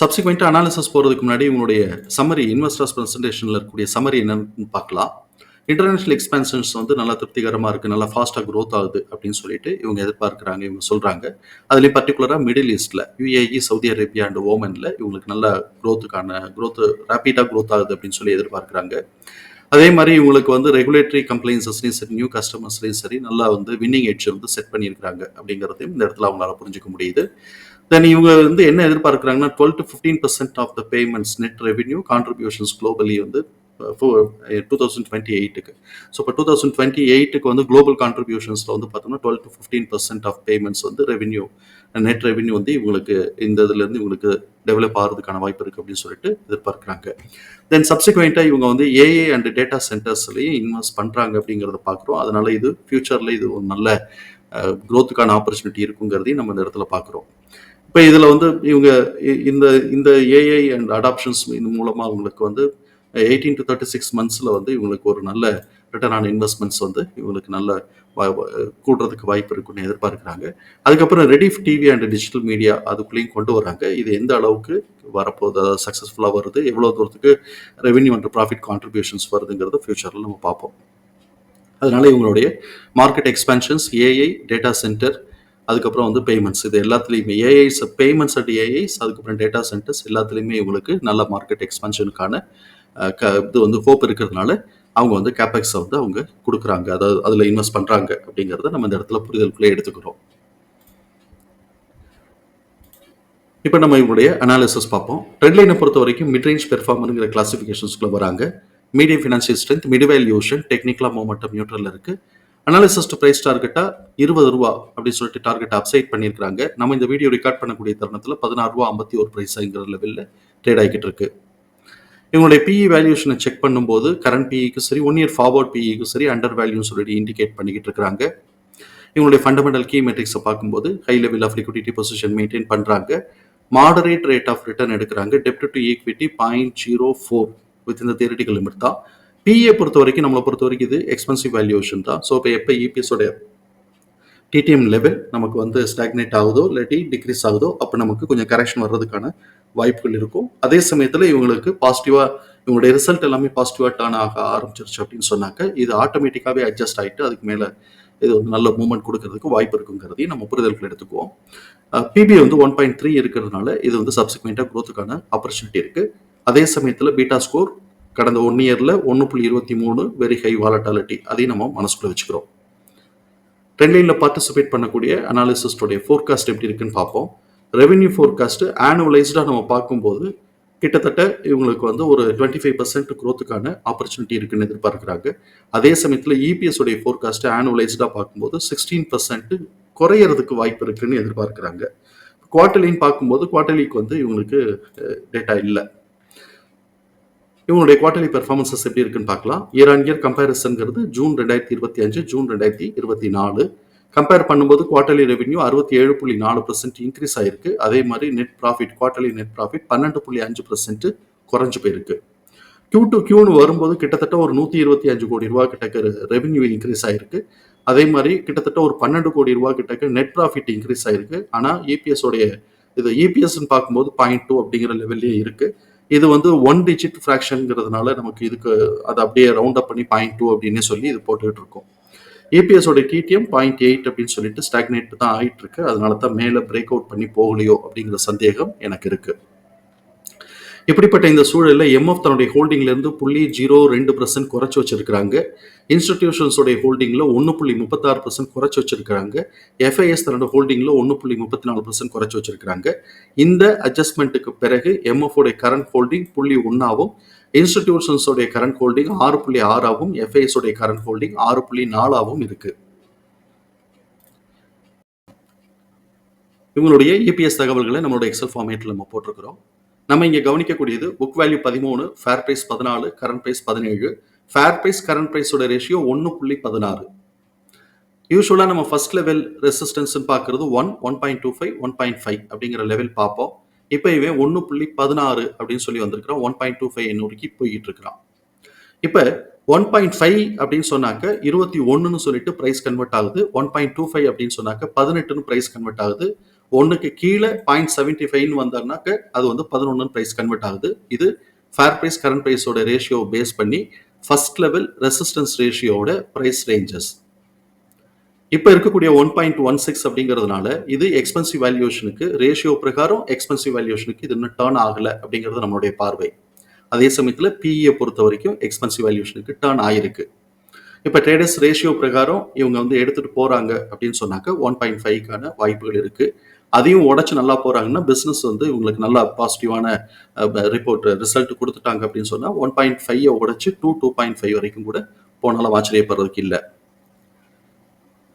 சப்சிக்வெண்ட்டாக analysis போகிறதுக்கு முன்னாடி உங்களுடைய சம்மரி இன்வெஸ்டர்ஸ் ப்ரெசன்டேஷனில் இருக்கக்கூடிய சம்மரி என்னன்னு பார்க்கலாம். இன்டர்நேஷனல் எக்ஸ்பென்ஷன்ஸ் வந்து நல்லா திருப்திகரமாக இருக்குது நல்லா ஃபாஸ்ட்டாக க்ரோத் ஆகுது அப்படின்னு சொல்லிட்டு இவங்க எதிர்பார்க்குறாங்க இவங்க சொல்கிறாங்க அதுலேயும் பர்டிகுலராக மிடில் ஈஸ்ட்டில் யுஏஇ சவுதி அரேபியா அண்ட் ஓமனில் இவங்களுக்கு நல்ல க்ரோத்துக்கான க்ரோத்து ரேப்பிடாக க்ரோத் ஆகுது அப்படின்னு சொல்லி எதிர்பார்க்குறாங்க. அதே மாதிரி இவங்களுக்கு வந்து ரெகுலேட்டரி கம்ப்ளைன்சஸ்லையும் சரி நியூ கஸ்டமர்ஸ்லையும் சரி நல்லா வந்து வின்னிங் எட்ஜ் வந்து செட் பண்ணியிருக்காங்க அப்படிங்கிறதையும் இந்த இடத்துல அவங்களால புரிஞ்சுக்க முடியுது. தென் இவங்க வந்து என்ன எதிர்பார்க்குறாங்கன்னா twelve to fifteen percent of the payments net revenue contributions globally வந்து டூ தௌசண்ட் டுவெண்ட்டி எயிட்டுக்கு ஸோ இப்போ டூ தௌசண்ட் டுவெண்ட்டி எயிட்டுக்கு வந்து குளோபல் கான்ட்ரிபியூஷன்ஸில் வந்து பார்த்தோம்னா twelve to fifteen percent of payments வந்து ரெவென்யூ நெட் ரெவென்யூ வந்து இவங்களுக்கு இந்த இதுலேருந்து இவங்களுக்கு டெவலப் ஆகிறதுக்கான வாய்ப்பு இருக்குது அப்படின்னு சொல்லிட்டு எதிர்பார்க்குறாங்க. தென் சப்சிக்வெண்ட்டாக இவங்க வந்து ஏஏ அண்ட் டேட்டா சென்டர்ஸ்லையும் இன்வெஸ்ட் பண்ணுறாங்க அப்படிங்கிறத பார்க்குறோம். அதனால இது ஃபியூச்சரில் இது ஒரு நல்ல uh, க்ரோத்துக்கான ஆப்பர்ச்சுனிட்டி இருக்குங்கிறதையும் நம்ம இந்த இடத்துல பார்க்குறோம். இப்போ இதில் வந்து இவங்க இ- இந்த இந்த ஏஐ அண்ட் அடாப்ஷன்ஸ் இது மூலமாக அவங்களுக்கு வந்து எயிட்டீன் டு தேர்ட்டி சிக்ஸ் மந்த்ஸில் வந்து இவங்களுக்கு ஒரு நல்ல ரிட்டர்ன் ஆன் இன்வெஸ்ட்மெண்ட்ஸ் வந்து இவங்களுக்கு நல்ல கூடுறதுக்கு வாய்ப்பு இருக்குன்னு எதிர்பார்க்குறாங்க. அதுக்கப்புறம் Rediff TV and digital media அதுக்குள்ளேயும் கொண்டு வராங்க. இது எந்த அளவுக்கு வரப்போகுது அதாவது சக்ஸஸ்ஃபுல்லாக வருது எவ்வளோ தூரத்துக்கு ரெவென்யூ அண்ட் ப்ராஃபிட் கான்ட்ரிபியூஷன்ஸ் வருதுங்கிறத ஃபியூச்சரில் நம்ம பார்ப்போம். அதனால இவங்களுடைய market expansions AI data center அதுக்கப்புறம் வந்து பேமெண்ட்ஸ் இது எல்லாத்துலேயுமே ஏஐஸ் பேமெண்ட்ஸ் அண்ட் ஏஐஸ் அதுக்கப்புறம் டேட்டா சென்டர்ஸ் எல்லாத்துலேயுமே இவங்களுக்கு நல்ல மார்க்கெட் எக்ஸ்பென்ஷனுக்கான க- இது வந்து ஹோப் இருக்கிறதுனால அவங்க வந்து கேபெக்ஸை வந்து அவங்க கொடுக்குறாங்க. அதாவது அதில் இன்வெஸ்ட் பண்ணுறாங்க அப்படிங்கிறத நம்ம இந்த இடத்துல புரிதலுக்குள்ளே எடுத்துக்கிறோம். இப்போ நம்ம இவங்களுடைய அனாலிசிஸ் பார்ப்போம். ட்ரெண்ட் லைனை பொறுத்த வரைக்கும் மிட்ரேஞ்ச் பெர்ஃபார்மருங்கிற கிளாசிஃபிகேஷன்ஸ்குள்ள வராங்க. மீடியம் ஃபினான்ஷியல் ஸ்ட்ரென்த் மிட் யூஷன் டெக்னிக்கலாக மூமெண்டம் நியூட்ரல் இருக்குது அனாலிசிஸ்ட் பிரைஸ் டார்கெட்டா இருபது ரூபா அப்படின்னு சொல்லிட்டு டார்கெட் அப்சைட் பண்ணியிருக்காங்க நம்ம இந்த வீடியோ ரெக்கார்ட் பண்ணக்கூடிய தருணத்தில் பதினாறு ரூபா ஐம்பத்தி ஒரு பிரைஸுங்கிற லெவலில் ட்ரேட் ஆகிக்கிட்டு இருக்கு. இவங்களுடைய பிஇ வேல்யூஷனை செக் பண்ணும்போது கரண்ட் பிஇக்கு சரி ஒன் இயர் ஃபார்வர்ட் பிஇக்கு சரி அண்டர் வேல்யூன்னு சொல்லிட்டு இண்டிகேட் பண்ணிக்கிட்டு இருக்கிறாங்க. இவங்களுடைய ஃபண்டமெண்டல் கீ மெட்ரிக்ஸை பார்க்கும்போது high level of liquidity position maintain பண்ணுறாங்க மாடரேட் ரேட் ஆஃப் ரிட்டர்ன் எடுக்கிறாங்க. டெப்ட் to equity point zero four with இந்த தியரிட்டிக்கல் லிமிட் தான். பிஏ பொறுத்த வரைக்கும் நம்மளை பொறுத்த வரைக்கும் இது எக்ஸ்பென்சிவ் வேல்யூஷன் தான். ஸோ இப்போ எப்போ இபிஎஸோட டிடிஎம் லெவல் நமக்கு வந்து ஸ்டாக்னேட் ஆகுதோ இல்லாட்டி டிக்ரீஸ் ஆகுதோ அப்போ நமக்கு கொஞ்சம் கரெக்ஷன் வர்றதுக்கான வாய்ப்புகள் இருக்கும். அதே சமயத்தில் இவங்களுக்கு பாசிட்டிவாக இவங்களுடைய ரிசல்ட் எல்லாமே பாசிட்டிவாக டர்ன் ஆக ஆரம்பிச்சிருச்சு அப்படின்னு சொன்னாக்க இது ஆட்டோமேட்டிக்காகவே அட்ஜஸ்ட் ஆகிட்டு அதுக்கு மேலே இது வந்து நல்ல மூவ்மெண்ட் கொடுக்கறதுக்கு வாய்ப்பு இருக்குங்கிறதையும் நம்ம புரிதல்கள் எடுத்துக்குவோம். பிபி வந்து ஒன் பாயிண்ட் த்ரீ இருக்கிறதுனால இது வந்து சப்சிக்வெண்ட்டாக க்ரோத்துக்கான ஆப்பர்ச்சுனிட்டி இருக்குது அதே சமயத்தில் பீட்டா ஸ்கோர் கடந்த ஒன் இயரில் ஒன்று புள்ளி இருபத்தி மூணு வெரி ஹை வாலட்டாலிட்டி அதையும் நம்ம மனசுக்குள்ளே வச்சுக்கிறோம். ட்ரெண்ட் லைனில் பார்ட்டிசிபேட் பண்ணக்கூடிய அனாலிசிஸ்டோடைய ஃபோர்காஸ்ட் எப்படி இருக்குன்னு பார்ப்போம். ரெவென்யூ ஃபோர்காஸ்ட்டு ஆனுவலைஸ்டாக நம்ம பார்க்கும்போது கிட்டத்தட்ட இவங்களுக்கு வந்து ஒரு டுவெண்ட்டி ஃபைவ் பர்சன்ட் க்ரோத்துக்கான ஆப்பர்ச்சுனிட்டி இருக்குன்னு எதிர்பார்க்குறாங்க. அதே சமயத்தில் இபிஎஸ் உடைய ஃபோர்காஸ்ட் ஆனுவலைஸ்டாக பார்க்கும்போது சிக்ஸ்டீன் பர்சன்ட் குறையறதுக்கு வாய்ப்பு இருக்குன்னு எதிர்பார்க்குறாங்க. குவார்டர்லின்னு பார்க்கும்போது குவார்டர்லிக்கு வந்து இவங்களுக்கு டேட்டா இல்லை. இவங்களுடைய குவார்டர்லி பெர்ஃபார்மன்சஸ் எப்படி இருக்குன்னு பார்க்கலாம். இயர் ஆன் இயர் கம்பேரிசன்கிறது ஜூன் ரெண்டாயிரத்தி இருபத்தி அஞ்சு ஜூன் ரெண்டாயிரத்தி இருபத்தி நாலு. கம்பேர் பண்ணும்போது குவார்டர்லி ரெவென்யூ அறுபத்தி ஏழு புள்ளி நாலு பர்சன்ட் இன்க்ரீஸ் ஆயிருக்கு. அதே மாதிரி net profit quarterly net profit பன்னெண்டு புள்ளி அஞ்சு பர்சன்ட் குறைஞ்சு போயிருக்கு. கியூ டு கியூன்னு வரும்போது கிட்டத்தட்ட ஒரு நூற்றி இருபத்தி அஞ்சு கோடி ரூபா கிட்டக்க ரெவென்யூ இன்க்ரீஸ் ஆயிருக்கு. அதே மாதிரி கிட்டத்தட்ட ஒரு பன்னெண்டு கோடி ரூபா கிட்டக்க நெட் ப்ராஃபிட் இன்க்ரீஸ் ஆயிருக்கு. ஆனால் இபிஎஸ் உடைய இது இபிஎஸ்ன்னு பார்க்கும்போது பாயிண்ட் டூ அப்படிங்கிற லெவல்லே இருக்குது இது வந்து ஒன் டிஜிட் ஃப்ராக்ஷனுங்கிறதுனால நமக்கு இதுக்கு அதை அப்படியே ரவுண்ட் அப் பண்ணி பாயிண்ட் டூ அப்படின்னு சொல்லி இது போட்டுக்கிட்டு இருக்கோம். ஏபிஎஸோட டிடிஎம் பாயிண்ட் எயிட் அப்படின்னு சொல்லிட்டு ஸ்டாக்னேட் தான் ஆகிட்டு இருக்கு. அதனால தான் மேலே பிரேக் அவுட் பண்ணி போகலையோ அப்படிங்கிற சந்தேகம் எனக்கு இருக்குது இப்படிப்பட்ட இந்த சூழலில் எம்எஃப் தன்னுடைய ஹோல்டிங்லேருந்து புள்ளி ஜீரோ ரெண்டு பர்சன்ட் குறைச்சி வச்சிருக்கிறாங்க. இன்ஸ்டிடியூஷன்ஸோடைய ஹோல்டிங்கில் ஒன்று புள்ளி முப்பத்தாறு பர்சன்ட் குறைச்சி வச்சிருக்கிறாங்க. எஃப்ஐஎஸ் தன்னோட ஹோல்டிங்கில் ஒன்று புள்ளி முப்பத்தி நாலு பர்சன்ட் குறைச்சி வச்சிருக்கிறாங்க. இந்த அட்ஜஸ்ட்மெண்ட்டுக்கு பிறகு எம்எஃப்டைய கரண்ட் ஹோல்டிங் புள்ளி ஒன்றாவும் இன்ஸ்டிடியூஷன்ஸோடைய கரண்ட் ஹோல்டிங் ஆறு புள்ளி ஆறாவும் எஃப்ஐஎஸ் உடைய கரண்ட் ஹோல்டிங் ஆறு புள்ளி நாலாவும் இருக்கு. இவங்களுடைய இபிஎஸ் தகவல்களை நம்மளோட எக்ஸல் ஃபார்மேட்டில் நம்ம போட்டிருக்கிறோம். நம்ம இங்கே கவனிக்கக்கூடியது புக் வேல்யூ பதிமூணு ஃபேர் ப்ரைஸ் பதினாலு கரண்ட் ப்ரைஸ் பதினேழு. ஃபேர் ப்ரைஸ் கரண்ட் ப்ரைஸோட ரேஷியோ ஒன்று புள்ளி பதினாறு. யூஸ்வலாக நம்ம ஃபர்ஸ்ட் லெவல் ரெசிஸ்டன்ஸ் பார்க்குறது one one point two five one point five அப்படிங்கிற லெவல் பார்ப்போம். இப்போ இவன் ஒன்று புள்ளி பதினாறு அப்படின்னு சொல்லி வந்திருக்கிறான். ஒன் பாயிண்ட் டூ ஃபைவ் நோக்கி போய்கிட்டு இருக்கிறான். இப்போ ஒன் பாயிண்ட் ஃபைவ் அப்படின்னு சொன்னாக்க இருபத்தி ஒன்றுன்னு சொல்லிட்டு ப்ரைஸ் கன்வெர்ட் ஆகுது. ஒன் பாயிண்ட் டூ ஃபைவ் அப்படின்னு சொன்னாக்க பதினெட்டுன்னு ப்ரைஸ் கன்வெர்ட் ஆகுது. ஒன்றுக்கு கீழே பாயிண்ட் செவன்டி ஃபைவ்னு வந்தாருனாக்க அது வந்து பதினொன்றுன்னு ப்ரைஸ் கன்வெர்ட் ஆகுது. இது ஃபேர் ப்ரைஸ் கரண்ட் ப்ரைஸோட ரேஷியோ பேஸ் பண்ணி ஃபர்ஸ்ட் லெவல் ரெசிஸ்டன்ஸ் ரேஷியோட ப்ரைஸ் ரேஞ்சஸ் இப்போ இருக்கக்கூடிய ஒன் பாயிண்ட் ஒன் சிக்ஸ் அப்படிங்கிறதுனால இது எக்ஸ்பென்சிவ் வேல்யூஷனுக்கு ரேஷியோ பிரகாரம் எக்ஸ்பென்சிவ் வேல்யூஷனுக்கு இது இன்னும் டேர்ன் ஆகலை அப்படிங்கிறது நம்மளுடைய பார்வை. அதே சமயத்தில் பிஇயை பொறுத்த வரைக்கும் எக்ஸ்பென்சிவ் வேல்யூஷனுக்கு டேர்ன் ஆயிருக்கு. இப்போ ட்ரேடர்ஸ் ரேஷியோ பிரகாரம் இவங்க வந்து எடுத்துகிட்டு போகிறாங்க அப்படின்னு சொன்னாக்க ஒன் பாயிண்ட் ஃபைவ்க்கான வாய்ப்புகள் இருக்குது அதையும் உடச்சு நல்லா போகிறாங்கன்னா பிஸ்னஸ் வந்து இவங்களுக்கு நல்லா பாசிட்டிவான ரிப்போர்ட் ரிசல்ட் கொடுத்துட்டாங்க அப்படின்னு சொன்னால் ஒன் பாயிண்ட் ஃபைவ் உடச்சு டூ டூ பாயிண்ட் ஃபைவ் வரைக்கும் கூட போனாலும் ஆச்சரியப்படுறதுக்கு இல்லை.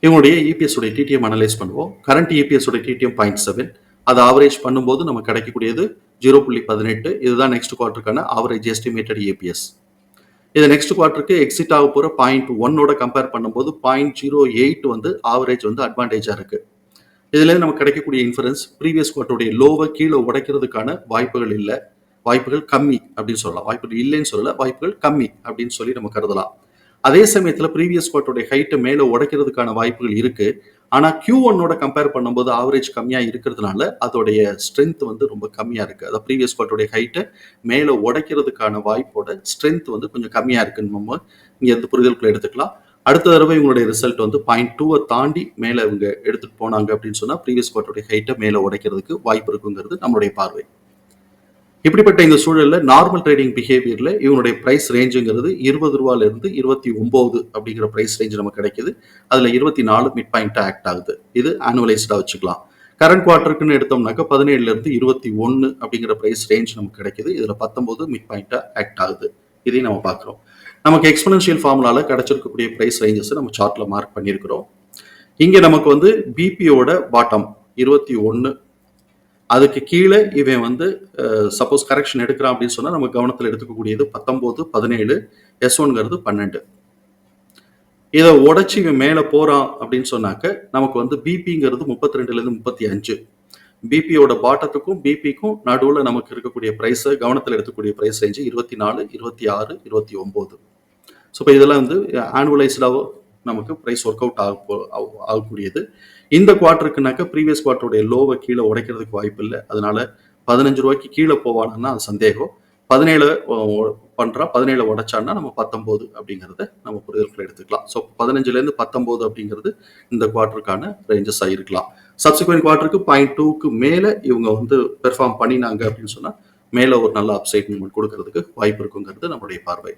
இவங்களுடைய இபிஎஸ் உடைய டிடிஎம் அனலைஸ் பண்ணுவோம். கரண்ட் இபிஎஸ் உடைய டிடிஎம் பாயிண்ட் செவன் அது ஆவரேஜ் பண்ணும்போது நமக்கு கிடைக்கக்கூடியது ஜீரோ புள்ளி பதினெட்டு. இதுதான் நெக்ஸ்ட் குவார்ட்டருக்கான ஆவரேஜ் எஸ்டிமேட்டட் ஏபிஎஸ் இது நெக்ஸ்ட் குவார்ட்டருக்கு எக்ஸிட் ஆக போகிற பாயிண்ட் ஒன்னோட கம்பேர் பண்ணும்போது பாயிண்ட் ஜீரோ எயிட் வந்து ஆவரேஜ் வந்து அட்வான்டேஜாக இருக்குது இதுலேருந்து நமக்கு கிடைக்கக்கூடிய இன்ஃபரன்ஸ் ப்ரீவியஸ் குவார்ட்டருடைய லோவை கீழே உடைக்கிறதுக்கான வாய்ப்புகள் இல்லை. வாய்ப்புகள் கம்மி அப்படின்னு சொல்லலாம். வாய்ப்புகள் இல்லைன்னு சொல்லல. வாய்ப்புகள் கம்மி அப்படின்னு சொல்லி நம்ம கருதலாம். அதே சமயத்தில் ப்ரீவியஸ் குவார்ட்டருடைய ஹைட்டை மேலே உடைக்கிறதுக்கான வாய்ப்புகள் இருக்கு. ஆனால் கியூ ஒன்னோட கம்பேர் பண்ணும்போது ஆவரேஜ் கம்மியாக இருக்கிறதுனால அதோடைய ஸ்ட்ரென்த் வந்து ரொம்ப கம்மியாக இருக்குது அதாவது ப்ரீவியஸ் குவார்ட்டருடைய ஹைட்டை மேலே உடைக்கிறதுக்கான வாய்ப்போட ஸ்ட்ரென்த் வந்து கொஞ்சம் கம்மியாக இருக்குன்னு நம்ம இங்கே எந்த புரிதலுக்குள்ள எடுத்துக்கலாம். அடுத்த தடவை இவங்களுடைய ரிசல்ட் வந்து பாயிண்ட் டூவை தாண்டி மேலே இவங்க எடுத்துகிட்டு போனாங்க அப்படின்னு சொன்னால் ப்ரீவியஸ் குவார்ட்டருடைய ஹைட்டை மேலே உடைக்கிறதுக்கு வாய்ப்பு இருக்குங்கிறது நம்மளுடைய பார்வை. இப்படிப்பட்ட இந்த சூழலில் நார்மல் ட்ரேடிங் பிஹேவியரில் இவனுடைய ப்ரைஸ் ரேஞ்சுங்கிறது இருபது ரூபாலேருந்து இருபத்தி ஒம்பது அப்படிங்கிற ப்ரைஸ் ரேஞ்ச் நமக்கு கிடைக்குது. அதில் இருபத்தி நாலு மிட் பாயிண்ட்டாக ஆக்ட் ஆகுது. இது ஆனுவலைஸ்டாக வச்சுக்கலாம். கரண்ட் குவார்டருக்குன்னு எடுத்தோம்னாக்க பதினேழுல இருந்து இருபத்தி ஒன்று அப்படிங்கிற ப்ரைஸ் ரேஞ்ச் நமக்கு கிடைக்குது. இதில் பத்தொம்போது மிட் பாயிண்ட்டாக ஆக்ட் ஆகுது. இதையும் நம்ம பார்க்குறோம். நமக்கு எக்ஸ்பனன்ஷியல் ஃபார்முலாவில் கிடைச்சிருக்கக்கூடிய பிரைஸ் ரேஞ்சஸ் நம்ம சார்ட்ல மார்க் பண்ணியிருக்கிறோம். இங்க நமக்கு வந்து பிபியோட பாட்டம் இருபத்தி ஒன்னு. அதுக்கு கீழே இவன் வந்து சப்போஸ் கரெக்ஷன் எடுக்கிறான் அப்படின்னு சொன்னா நம்ம கவனத்தில் எடுத்துக்கக்கூடியது பத்தொம்போது பதினேழு எஸ் ஒன்கிறது பன்னெண்டு. இதை உடச்சி இவன் மேலே போறான் அப்படின்னு சொன்னாக்க நமக்கு வந்து பிபிங்கிறது முப்பத்தி ரெண்டுலேருந்து முப்பத்தி அஞ்சு. பிபியோட பாட்டத்துக்கும் பிபிக்கும் நடுவில் நமக்கு இருக்கக்கூடிய ப்ரைஸை கவனத்தில் எடுத்துக்கூடிய ப்ரைஸ் ரேஞ்சு இருபத்தி நாலு இருபத்தி ஆறு இருபத்தி ஒம்பது. ஸோ இப்போ இதெல்லாம் வந்து ஆனுவலைஸ்டாக நமக்கு ப்ரைஸ் ஒர்க் அவுட் ஆக போ- ஆகக்கூடியது. இந்த குவார்ட்டருக்குனாக்கா ப்ரீவியஸ் குவார்ட்டருடைய லோவை கீழே உடைக்கிறதுக்கு வாய்ப்பு இல்லை. அதனால பதினஞ்சு ரூபாய்க்கு கீழே போவானா அது சந்தேகம். பதினேழு பண்ணுறா பதினேழு உடைச்சான்னா நம்ம பத்தொம்போது அப்படிங்கிறத நம்ம புரிதல்களை எடுத்துக்கலாம். ஸோ பதினஞ்சுலேருந்து பத்தொம்போது அப்படிங்கிறது இந்த குவார்ட்டருக்கான ரேஞ்சஸாக இருக்கலாம். சப்சிக்வெண்ட் குவார்ட்டருக்கு பாயிண்ட் டூக்கு மேலே இவங்க வந்து பெர்ஃபார்ம் பண்ணினாங்க அப்படின்னு சொன்னால் மேலே ஒரு நல்ல அப்சைட் மூமெண்ட் கொடுக்கறதுக்கு வாய்ப்பு இருக்குங்கிறது நம்மளுடைய பார்வை.